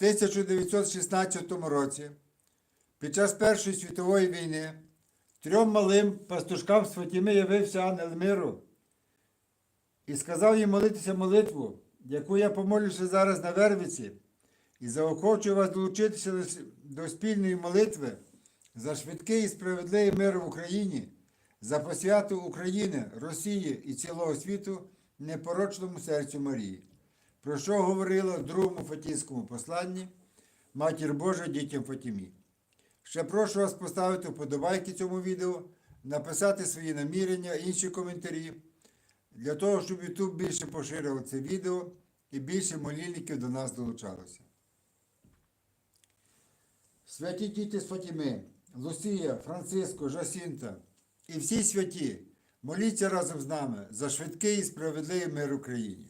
1916 році, під час Першої світової війни, трьом малим пастушкам з Фатіми явився ангел миру і сказав їм молитися молитву, яку я помолюся зараз на Вервиці, і заохочую вас долучитися до спільної молитви за швидкий і справедливий мир в Україні, за посвяту України, Росії і цілого світу непорочному серцю Марії, про що говорила в другому Фатійському посланні Матір Божа дітям Фатімі. Ще прошу вас поставити вподобайки цьому відео, написати свої намірення, інші коментарі, для того, щоб YouTube більше поширював це відео і більше молільників до нас долучалося. Святі діти з Фатіми, Лусія, Франциско, Жасінта і всі святі, моліться разом з нами за швидкий і справедливий мир Україні.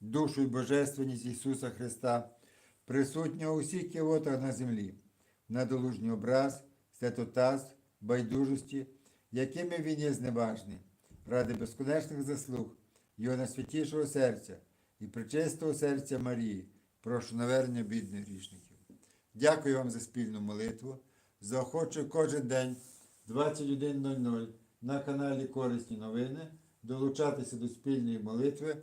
душу і божественність Ісуса Христа, присутнього у всіх кивотах на землі, на долужній образ, святотаз, байдужості, якими Він є зневажний, ради безконечних заслуг, Його найсвятішого серця і причистого серця Марії, прошу навернення бідних грішників. Дякую вам за спільну молитву. Заохочую кожен день 21.00 на каналі Корисні новини долучатися до спільної молитви